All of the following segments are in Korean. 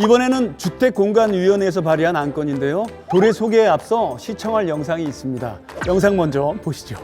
이번에는 주택공간위원회에서 발의한 안건인데요. 조례 소개에 앞서 시청할 영상이 있습니다. 영상 먼저 보시죠.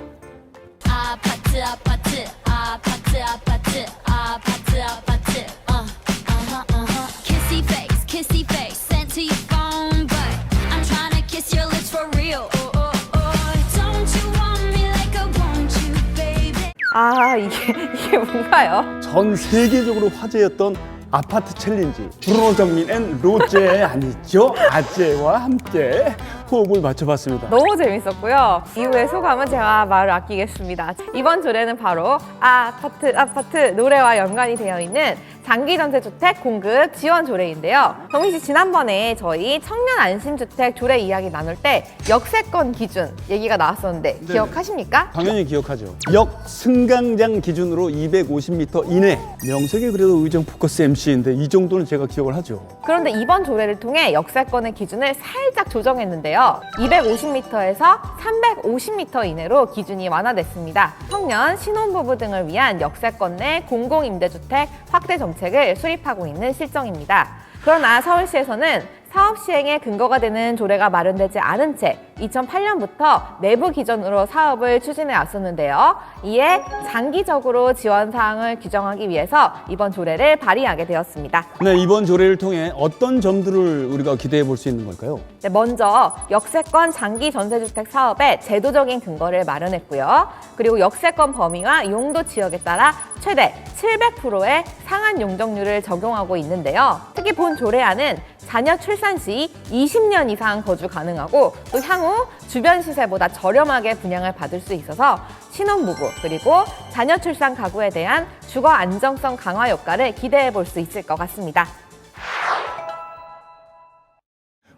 아파트 아파트 아파트 아파트 아파트 아파트 uh, uh-huh, uh-huh. Kissy face kissy face sent to your phone but I'm trying to kiss your lips for real oh, oh, oh. Don't you want me like I want you baby 아 이게 이게 뭔가요? 전 세계적으로 화제였던 아파트 챌린지 브루노 정민 앤 로제 아니죠? 아재와 함께 호흡을 맞춰봤습니다. 너무 재밌었고요. 이후의 소감은 제가 말을 아끼겠습니다. 이번 조례는 바로 아파트 아파트 노래와 연관이 되어 있는 장기 전세 주택 공급 지원 조례인데요. 정민 씨 지난번에 저희 청년 안심주택 조례 이야기 나눌 때 역세권 기준 얘기가 나왔었는데 기억하십니까? 당연히 기억하죠. 역 승강장 기준으로 250m 이내. 명색이 그래도 의정 포커스 MC인데 이 정도는 제가 기억을 하죠. 그런데 이번 조례를 통해 역세권의 기준을 살짝 조정했는데요. 250m에서 350m 이내로 기준이 완화됐습니다. 청년, 신혼부부 등을 위한 역세권 내 공공임대주택 확대 정책 을 수립하고 있는 실정입니다. 그러나 서울시에서는 사업 시행에 근거가 되는 조례가 마련되지 않은 채 2008년부터 내부 기준으로 사업을 추진해 왔었는데요. 이에 장기적으로 지원 사항을 규정하기 위해서 이번 조례를 발의하게 되었습니다. 네, 이번 조례를 통해 어떤 점들을 우리가 기대해 볼 수 있는 걸까요? 네, 먼저 역세권 장기 전세주택 사업의 제도적인 근거를 마련했고요. 그리고 역세권 범위와 용도 지역에 따라 최대 700%의 상한 용적률을 적용하고 있는데요. 특히 본 조례안은 자녀 출산 시 20년 이상 거주 가능하고 또 향후 주변 시세보다 저렴하게 분양을 받을 수 있어서 신혼부부 그리고 자녀 출산 가구에 대한 주거 안정성 강화 효과를 기대해 볼 수 있을 것 같습니다.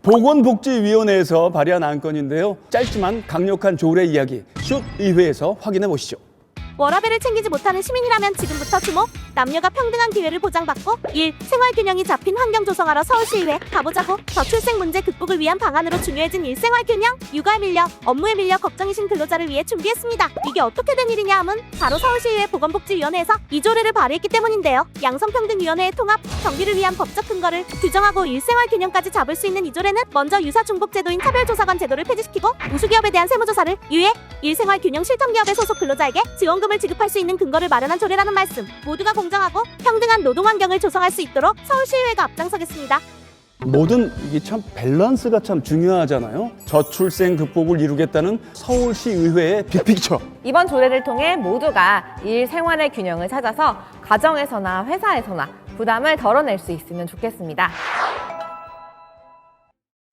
보건복지위원회에서 발의한 안건인데요. 짧지만 강력한 조례 이야기 슛 의회에서 확인해 보시죠. 워라밸을 챙기지 못하는 시민이라면 지금부터 주목. 남녀가 평등한 기회를 보장받고 1. 생활균형이 잡힌 환경 조성하러 서울시의회 가보자고. 저출생 문제 극복을 위한 방안으로 중요해진 일생활균형. 육아에 밀려 업무에 밀려 걱정이신 근로자를 위해 준비했습니다. 이게 어떻게 된 일이냐 함은 바로 서울시의회 보건복지위원회에서 이 조례를 발의했기 때문인데요. 양성평등위원회의 통합, 정비를 위한 법적 근거를 규정하고 일생활균형까지 잡을 수 있는 이 조례는 먼저 유사중복제도인 차별조사관 제도를 폐지시키고 우수기업에 대한 세무조사를 유예, 일생활균형 실천기업의 소속 근로자에게 지원 금을 지급할 수 있는 근거를 마련한 조례라는 말씀. 모두가 공정하고 평등한 노동 환경을 조성할 수 있도록 서울시의회가 앞장서겠습니다. 뭐든 이게 참 밸런스가 참 중요하잖아요. 저출생 극복을 이루겠다는 서울시 의회의 빅픽처. 이번 조례를 통해 모두가 일 생활의 균형을 찾아서 가정에서나 회사에서나 부담을 덜어낼 수 있으면 좋겠습니다.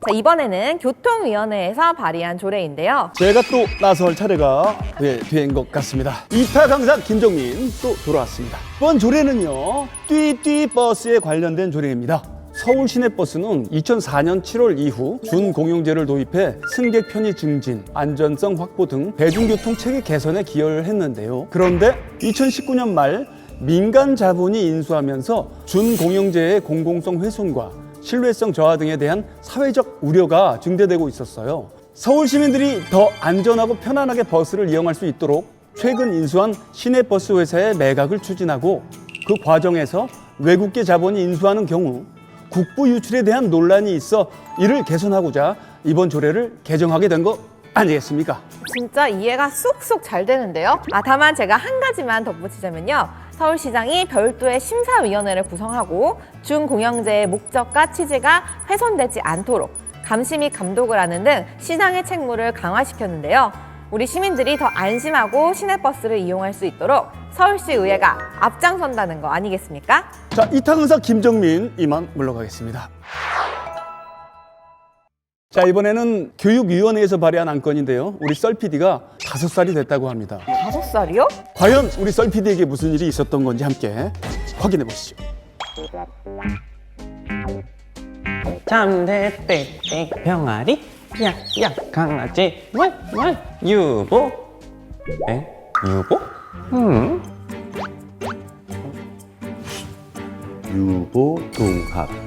자, 이번에는 교통위원회에서 발의한 조례인데요. 제가 또 나설 차례가 네, 된것 같습니다. 이타 강사 김정민 또 돌아왔습니다. 이번 조례는요, 띠띠 버스에 관련된 조례입니다. 서울 시내버스는 2004년 7월 이후 준공용제를 도입해 승객 편의 증진, 안전성 확보 등 대중교통 체계 개선에 기여를 했는데요. 그런데 2019년 말 민간 자본이 인수하면서 준공용제의 공공성 훼손과 신뢰성 저하 등에 대한 사회적 우려가 증대되고 있었어요. 서울 시민들이 더 안전하고 편안하게 버스를 이용할 수 있도록 최근 인수한 시내버스 회사의 매각을 추진하고 그 과정에서 외국계 자본이 인수하는 경우 국부 유출에 대한 논란이 있어 이를 개선하고자 이번 조례를 개정하게 된 거 아니겠습니까? 진짜 이해가 쏙쏙 잘 되는데요. 아, 다만 제가 한 가지만 덧붙이자면요. 서울시장이 별도의 심사위원회를 구성하고 준공영제의 목적과 취지가 훼손되지 않도록 감시 및 감독을 하는 등 시장의 책무를 강화시켰는데요. 우리 시민들이 더 안심하고 시내버스를 이용할 수 있도록 서울시 의회가 앞장선다는 거 아니겠습니까? 자, 이타근사 김정민 이만 물러가겠습니다. 자, 이번에는 교육위원회에서 발의한 안건인데요. 우리 썰 PD가 다섯 살이 됐다고 합니다. 다섯 살이요? 과연 우리 썰 PD에게 무슨 일이 있었던 건지 함께 확인해 보시죠. 잠대 빽빽 병아리 약약 강아지 왈왈 유보 에? 유보? 음 유보 동합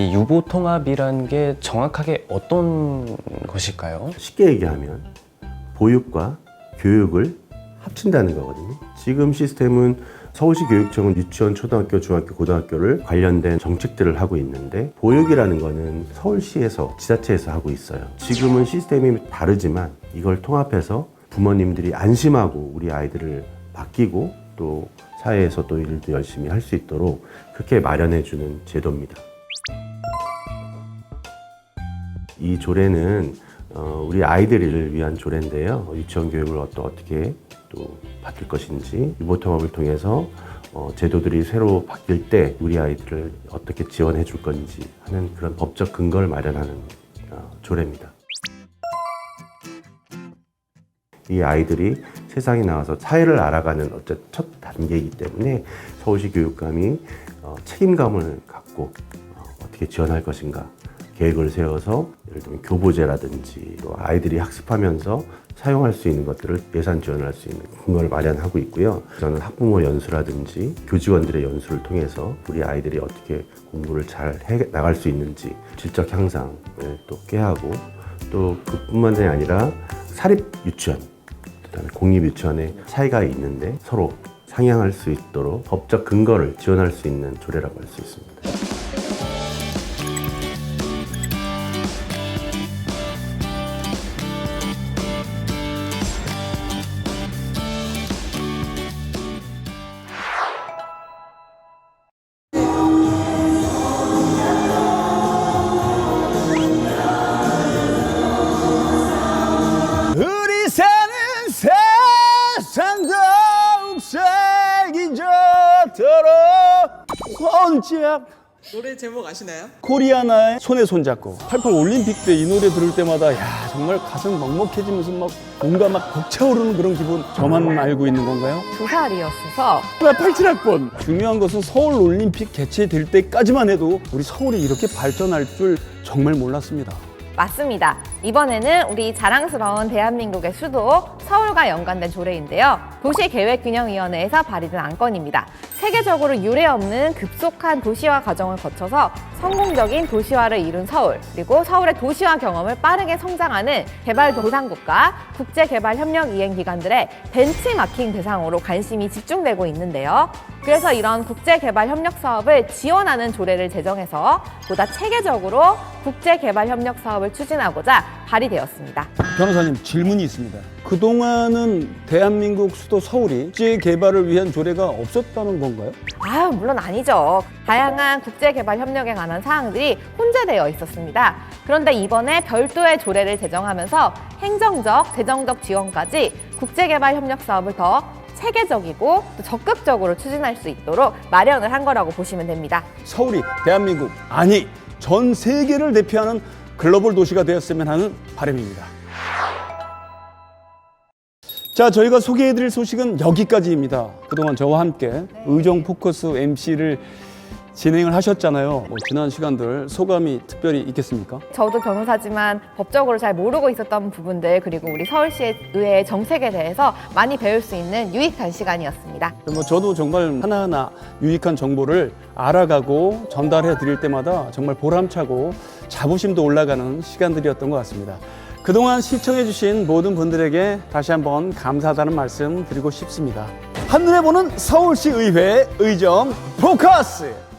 이 유보 통합이란 게 정확하게 어떤 것일까요? 쉽게 얘기하면 보육과 교육을 합친다는 거거든요. 지금 시스템은 서울시 교육청은 유치원, 초등학교, 중학교, 고등학교를 관련된 정책들을 하고 있는데 보육이라는 거는 서울시에서 지자체에서 하고 있어요. 지금은 시스템이 다르지만 이걸 통합해서 부모님들이 안심하고 우리 아이들을 맡기고 또 사회에서 또 일도 열심히 할 수 있도록 그렇게 마련해 주는 제도입니다. 이 조례는 어, 우리 아이들을 위한 조례인데요. 유치원 교육을 또 어떻게 또 바뀔 것인지 유보통합을 통해서 어, 제도들이 새로 바뀔 때 우리 아이들을 어떻게 지원해 줄 건지 하는 그런 법적 근거를 마련하는 어, 조례입니다. 이 아이들이 세상에 나와서 사회를 알아가는 어째 첫 단계이기 때문에 서울시 교육감이 어, 책임감을 갖고 어, 어떻게 지원할 것인가 계획을 세워서 예를 들면 교보제라든지 또 아이들이 학습하면서 사용할 수 있는 것들을 예산 지원할 수 있는 근거를 마련하고 있고요. 저는 학부모 연수라든지 교직원들의 연수를 통해서 우리 아이들이 어떻게 공부를 잘 해 나갈 수 있는지 질적 향상을 또 꾀하고 또 그뿐만이 아니라 사립 유치원 그다음에 공립 유치원의 차이가 있는데 서로 상향할 수 있도록 법적 근거를 지원할 수 있는 조례라고 할 수 있습니다. 손짝 노래 제목 아시나요? 코리아나의 손에 손잡고. 88 올림픽 때 이 노래 들을 때마다 야 정말 가슴 먹먹해지면서 막 뭔가 막 벅차오르는 그런 기분. 저만 알고 있는 건가요? 두 살이었어서 나 87학번. 중요한 것은 서울 올림픽 개최될 때까지만 해도 우리 서울이 이렇게 발전할 줄 정말 몰랐습니다 맞습니다. 이번에는 우리 자랑스러운 대한민국의 수도 서울과 연관된 조례인데요. 도시계획균형위원회에서 발의된 안건입니다. 세계적으로 유례 없는 급속한 도시화 과정을 거쳐서 성공적인 도시화를 이룬 서울, 그리고 서울의 도시화 경험을 빠르게 성장하는 개발도상국과 국제개발협력 이행기관들의 벤치마킹 대상으로 관심이 집중되고 있는데요. 그래서 이런 국제개발협력 사업을 지원하는 조례를 제정해서 보다 체계적으로 국제개발협력 사업을 추진하고자 발의되었습니다. 변호사님 질문이 있습니다 그동안은 대한민국 수도 서울이 국제 개발을 위한 조례가 없었다는 건가요? 아, 물론 아니죠. 다양한 국제 개발 협력에 관한 사항들이 혼재되어 있었습니다. 그런데 이번에 별도의 조례를 제정하면서 행정적, 재정적 지원까지 국제 개발 협력 사업을 더 체계적이고 또 적극적으로 추진할 수 있도록 마련을 한 거라고 보시면 됩니다. 서울이 대한민국 아니 전 세계를 대표하는 글로벌 도시가 되었으면 하는 바람입니다. 자, 저희가 소개해드릴 소식은 여기까지입니다. 그동안 저와 함께 의정 포커스 MC를 진행을 하셨잖아요. 뭐 지난 시간들 소감이 특별히 있겠습니까? 저도 변호사지만 법적으로 잘 모르고 있었던 부분들 그리고 우리 서울시 의회의 정책에 대해서 많이 배울 수 있는 유익한 시간이었습니다. 뭐 저도 정말 하나하나 유익한 정보를 알아가고 전달해 드릴 때마다 정말 보람차고 자부심도 올라가는 시간들이었던 것 같습니다. 그동안 시청해 주신 모든 분들에게 다시 한번 감사하다는 말씀 드리고 싶습니다. 한눈에 보는 서울시 의회 의정 포커스!